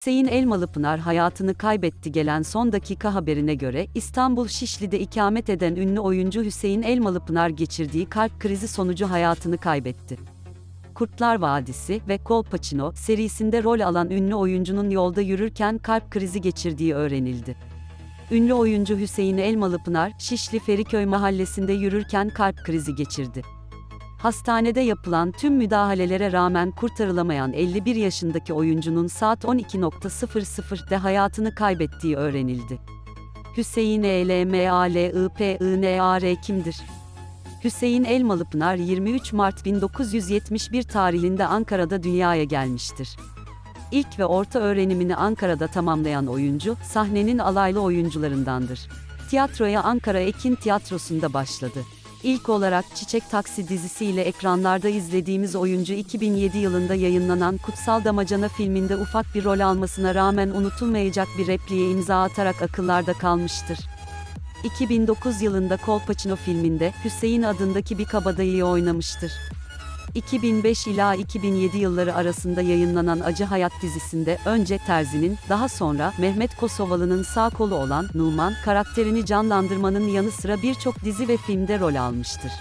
Hüseyin Elmalıpınar hayatını kaybetti gelen son dakika haberine göre İstanbul Şişli'de ikamet eden ünlü oyuncu Hüseyin Elmalıpınar geçirdiği kalp krizi sonucu hayatını kaybetti. Kurtlar Vadisi ve Kolpaçino serisinde rol alan ünlü oyuncunun yolda yürürken kalp krizi geçirdiği öğrenildi. Ünlü oyuncu Hüseyin Elmalıpınar, Şişli Feriköy mahallesinde yürürken kalp krizi geçirdi. Hastanede yapılan tüm müdahalelere rağmen kurtarılamayan 51 yaşındaki oyuncunun saat 12.00'de hayatını kaybettiği öğrenildi. Hüseyin ELMALIPINAR kimdir? Hüseyin Elmalıpınar 23 Mart 1971 tarihinde Ankara'da dünyaya gelmiştir. İlk ve orta öğrenimini Ankara'da tamamlayan oyuncu, sahnenin alaylı oyuncularındandır. Tiyatroya Ankara Ekin Tiyatrosu'nda başladı. İlk olarak Çiçek Taksi dizisiyle ekranlarda izlediğimiz oyuncu 2007 yılında yayınlanan Kutsal Damacana filminde ufak bir rol almasına rağmen unutulmayacak bir repliğe imza atarak akıllarda kalmıştır. 2009 yılında Kolpaçino filminde Hüseyin adındaki bir kabadayıyı oynamıştır. 2005 ila 2007 yılları arasında yayınlanan Acı Hayat dizisinde önce Terzi'nin, daha sonra Mehmet Kosovalı'nın sağ kolu olan Numan karakterini canlandırmanın yanı sıra birçok dizi ve filmde rol almıştır.